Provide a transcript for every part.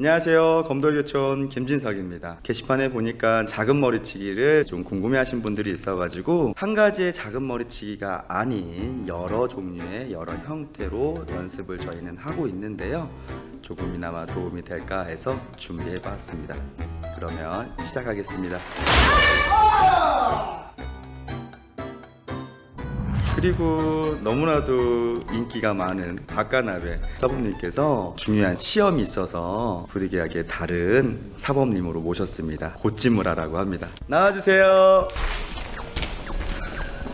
안녕하세요. 검도교촌 김진석입니다. 게시판에 보니까 작은 머리치기를 좀 궁금해하신 분들이 있어가지고 한 가지의 작은 머리치기가 아닌 여러 종류의 여러 형태로 연습을 저희는 하고 있는데요. 조금이나마 도움이 될까 해서 준비해봤습니다. 그러면 시작하겠습니다. 그리고 너무나도 인기가 많은 박가나베 사범님께서 중요한 시험이 있어서 부득이하게 다른 사범님으로 모셨습니다. 고찌무라라고 합니다. 나와주세요.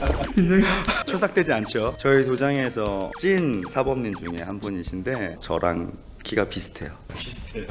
긴장했어. 초삭되지 않죠? 저희 도장에서 찐 사범님 중에 한 분이신데 저랑 키가 비슷해요. 비슷해요.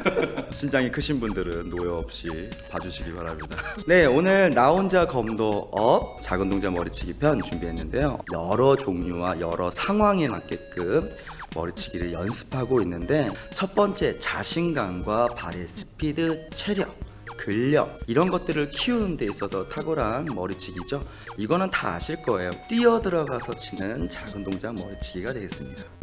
신장이 크신 분들은 노여 없이 봐주시기 바랍니다. 네, 오늘 나 혼자 검도 업 작은 동작 머리치기 편 준비했는데요. 여러 종류와 여러 상황에 맞게끔 머리치기를 연습하고 있는데 첫 번째 자신감과 발의 스피드, 체력. 근력 이런 것들을 키우는 데 있어서 탁월한 머리치기죠. 이거는 다 아실 거예요. 뛰어 들어가서 치는 작은 동작 머리치기가 되겠습니다.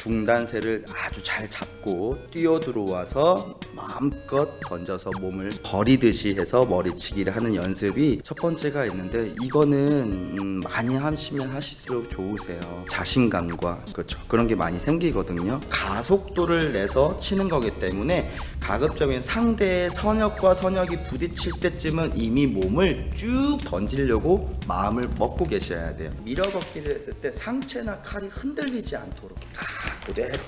중단세를 아주 잘 잡고 뛰어 들어와서 마음껏 던져서 몸을 버리듯이 해서 머리치기를 하는 연습이 첫 번째가 있는데 이거는 음, 많이 하시면 하실수록 좋으세요. 자신감과 그렇죠 그런 게 많이 생기거든요. 가속도를 내서 치는 거기 때문에 가급적이면 상대의 선역과 선역이 부딪힐 때쯤은 이미 몸을 쭉 던지려고 마음을 먹고 계셔야 돼요. 밀어걷기를 했을 때 상체나 칼이 흔들리지 않도록 아, 그대로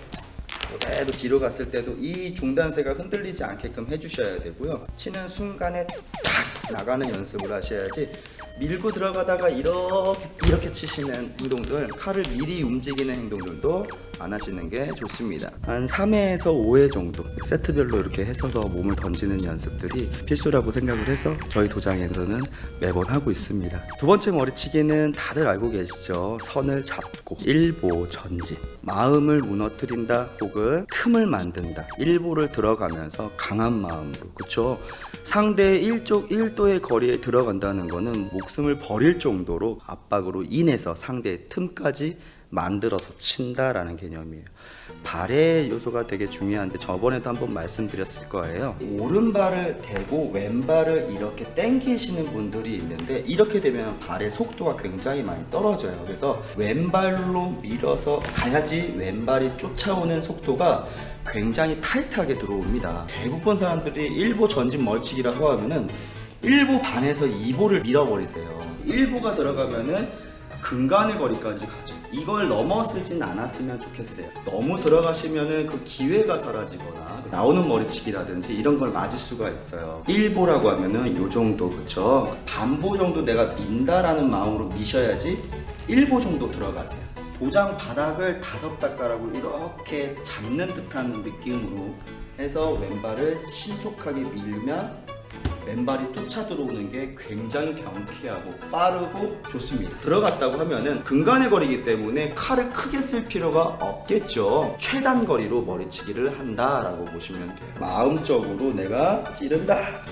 그대로 뒤로 갔을 때도 이 중단세가 흔들리지 않게끔 해주셔야 되고요. 치는 순간에 탁 나가는 연습을 하셔야지 밀고 들어가다가 이렇게 이렇게 치시는 행동들 칼을 미리 움직이는 행동들도 안 하시는 게 좋습니다. 한 3회에서 5회 정도 세트별로 이렇게 해서서 몸을 던지는 연습들이 필수라고 생각을 해서 저희 도장에서는 매번 하고 있습니다. 두 번째 머리치기는 다들 알고 계시죠? 선을 잡고 일보 전진 마음을 무너뜨린다 혹은 틈을 만든다 일보를 들어가면서 강한 마음으로 그쵸? 상대의 1쪽 1도의 거리에 들어간다는 거는 목숨을 버릴 정도로 압박으로 인해서 상대의 틈까지 만들어서 친다라는 개념이에요. 발의 요소가 되게 중요한데 저번에도 한번 말씀드렸을 거예요. 오른발을 대고 왼발을 이렇게 당기시는 분들이 있는데 이렇게 되면 발의 속도가 굉장히 많이 떨어져요. 그래서 왼발로 밀어서 가야지 왼발이 쫓아오는 속도가 굉장히 타이트하게 들어옵니다. 대부분 사람들이 일보 전진 멀치기라고 하면은 1보 반에서 2보를 밀어버리세요. 1보가 들어가면은 근간의 거리까지 가죠. 이걸 넘어서진 않았으면 좋겠어요. 너무 들어가시면은 그 기회가 사라지거나 나오는 머리치기라든지 이런 걸 맞을 수가 있어요. 1보라고 하면은 요 정도 그쵸? 반보 정도 내가 민다라는 마음으로 미셔야지 1보 정도 들어가세요. 도장 바닥을 다섯 발가락으로 이렇게 잡는 듯한 느낌으로 해서 왼발을 신속하게 밀면 왼발이 쫓아 들어오는 게 굉장히 경쾌하고 빠르고 좋습니다. 들어갔다고 하면은 근간의 거리이기 때문에 칼을 크게 쓸 필요가 없겠죠. 최단 거리로 머리치기를 한다라고 보시면 돼요. 마음적으로 내가 찌른다.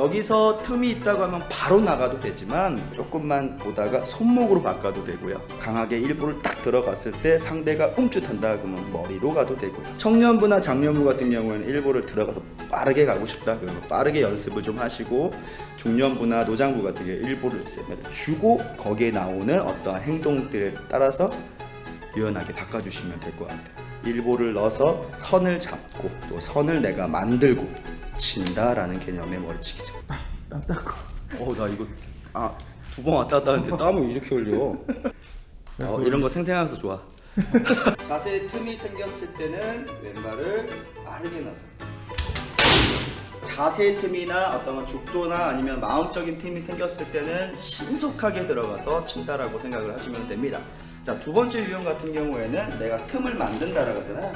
여기서 틈이 있다고 하면 바로 나가도 되지만 조금만 보다가 손목으로 바꿔도 되고요. 강하게 일부를 딱 들어갔을 때 상대가 움츠탄다 그러면 머리로 가도 되고요. 청년부나 장년부 같은 경우에는 일부를 들어가서 빠르게 가고 싶다 그러면 빠르게 연습을 좀 하시고 중년부나 노장부 같은 경우 일부를 세면 주고 거기에 나오는 어떠한 행동들에 따라서 유연하게 바꿔주시면 될 것 같아요. 일보를 넣어서 선을 잡고 또 선을 내가 만들고 친다라는 개념의 머리치기죠. 땀 닦고. 어, 나 이거 아 두 번 왔다 갔다 하는데 땀을 이렇게 흘려. 어, 이런 거 생생해서 좋아. 자세 틈이 생겼을 때는 왼발을 빠르게 넣어서. 자세 틈이나 어떤 죽도나 아니면 마음적인 틈이 생겼을 때는 신속하게 들어가서 친다라고 생각을 하시면 됩니다. 자, 두 번째 유형 같은 경우에는 내가 틈을 만든다라고 하잖아요.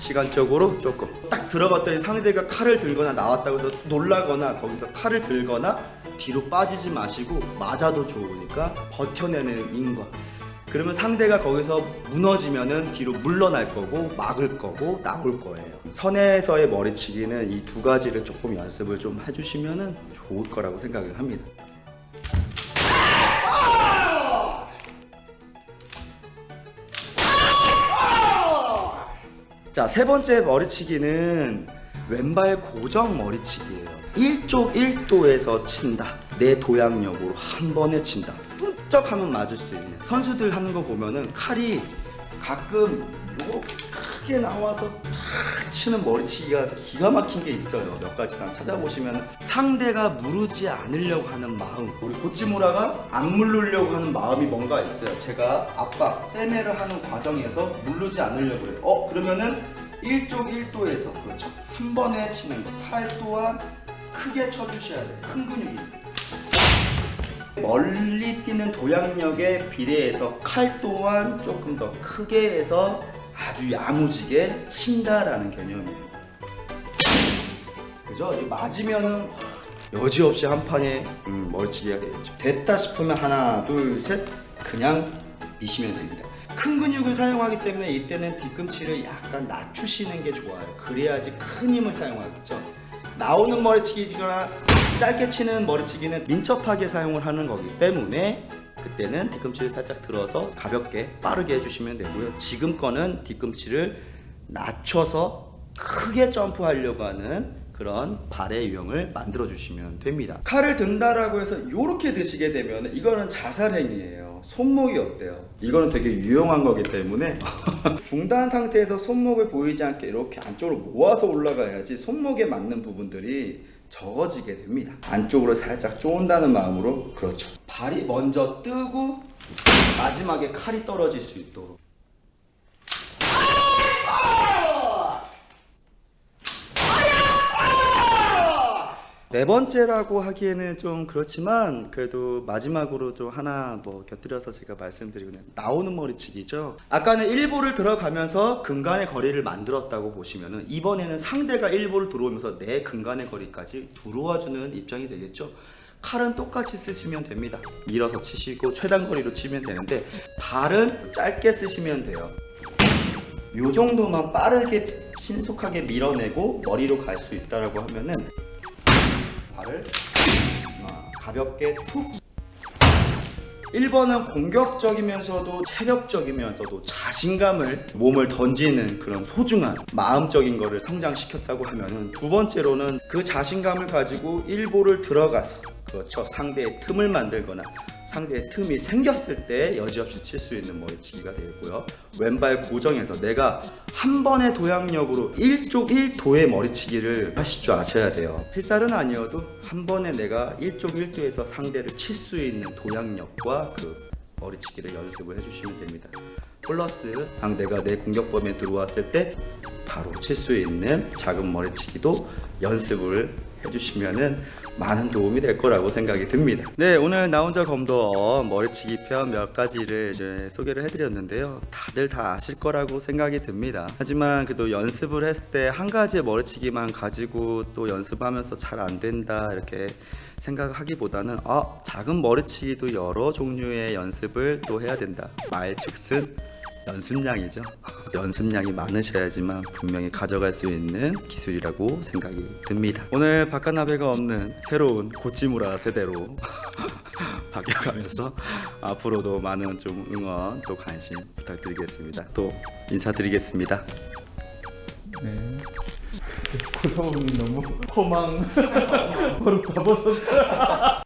시간적으로 조금 딱 들어갔더니 상대가 칼을 들거나 나왔다고 해서 놀라거나 거기서 칼을 들거나 뒤로 빠지지 마시고 맞아도 좋으니까 버텨내는 인과. 그러면 상대가 거기서 무너지면은 뒤로 물러날 거고 막을 거고 나올 거예요. 선에서의 머리치기는 이 두 가지를 조금 연습을 좀 해주시면은 좋을 거라고 생각을 합니다 자, 세 번째 머리치기는 왼발 고정 머리치기예요. 1쪽 1도에서 친다. 내 도약력으로 한 번에 친다. 끈적 하면 맞을 수 있는. 선수들 하는 거 보면은 칼이 가끔 요렇게 크게 나와서 탁 치는 머리치기가 기가 막힌 게 있어요. 몇 가지 상 찾아보시면 상대가 무르지 않으려고 하는 마음. 우리 고치무라가 안 물르려고 하는 마음이 뭔가 있어요. 제가 압박, 세매를 하는 과정에서 물르지 않으려고 해요. 어, 그러면은 1쪽 1도에서 그렇죠. 한 번에 치는 거. 칼 또한 크게 쳐주셔야 돼요. 큰 근육이. 멀리 뛰는 도약력에 비례해서 칼 또한 조금 더 크게 해서 아주 야무지게 친다라는 개념이에요. 그죠? 이 맞으면은 여지없이 한 판에 음, 머리치기가 되겠죠. 됐다 싶으면 하나, 둘, 셋 그냥 미시면 됩니다. 큰 근육을 사용하기 때문에 이때는 뒤꿈치를 약간 낮추시는 게 좋아요. 그래야지 큰 힘을 사용하겠죠. 나오는 머리치기거나 짧게 치는 머리치기는 민첩하게 사용을 하는 거기 때문에 그때는 뒤꿈치를 살짝 들어서 가볍게 빠르게 해주시면 되고요. 지금 거는 뒤꿈치를 낮춰서 크게 점프하려고 하는 그런 발의 유형을 만들어 주시면 됩니다. 칼을 든다라고 해서 이렇게 드시게 되면 이거는 자살행위예요. 손목이 어때요? 이거는 되게 유용한 거기 때문에 중단 상태에서 손목을 보이지 않게 이렇게 안쪽으로 모아서 올라가야지 손목에 맞는 부분들이 적어지게 됩니다. 안쪽으로 살짝 쪼은다는 마음으로 그렇죠. 발이 먼저 뜨고 마지막에 칼이 떨어질 수 있도록 네 번째라고 하기에는 좀 그렇지만 그래도 마지막으로 좀 하나 뭐 곁들여서 제가 말씀드리면 나오는 머리치기죠. 아까는 1보를 들어가면서 근간의 거리를 만들었다고 보시면은 이번에는 상대가 1보를 들어오면서 내 근간의 거리까지 들어와주는 입장이 되겠죠. 칼은 똑같이 쓰시면 됩니다. 밀어서 치시고 최단 거리로 치면 되는데 발은 짧게 쓰시면 돼요. 요 정도만 빠르게 신속하게 밀어내고 머리로 갈 수 있다라고 하면은 발을 어, 가볍게 툭. 1번은 공격적이면서도 체력적이면서도 자신감을 몸을 던지는 그런 소중한 마음적인 거를 성장시켰다고 하면은 두 번째로는 그 자신감을 가지고 1보를 들어가서 그렇죠 상대의 틈을 만들거나 상대의 틈이 생겼을 때 여지없이 칠 수 있는 머리치기가 되겠고요. 왼발 고정해서 내가 한 번의 도약력으로 1쪽 1도의 머리치기를 하실 줄 아셔야 돼요. 필살은 아니어도 한 번에 내가 1쪽 1도에서 상대를 칠 수 있는 도약력과 그 머리치기를 연습을 해주시면 됩니다. 플러스 상대가 내 공격범에 들어왔을 때 바로 칠 수 있는 작은 머리치기도 연습을 해주시면은 많은 도움이 될 거라고 생각이 듭니다. 네, 오늘 나 혼자 검도 머리치기 편 몇 가지를 이제 소개를 해드렸는데요. 다들 다 아실 거라고 생각이 듭니다. 하지만 그래도 연습을 했을 때 한 가지의 머리치기만 가지고 또 연습하면서 잘 안 된다 이렇게 생각하기보다는 아 작은 머리치기도 여러 종류의 연습을 또 해야 된다. 말즉슨 연습량이죠. 연습량이 많으셔야지만 분명히 가져갈 수 있는 기술이라고 생각이 듭니다. 오늘 바깥나베가 없는 새로운 고치무라 세대로 바뀌어가면서 앞으로도 많은 좀 응원 또 관심 부탁드리겠습니다. 또 인사드리겠습니다. 네. 고성훈이 너무 허망 버릇 다 벗었어요.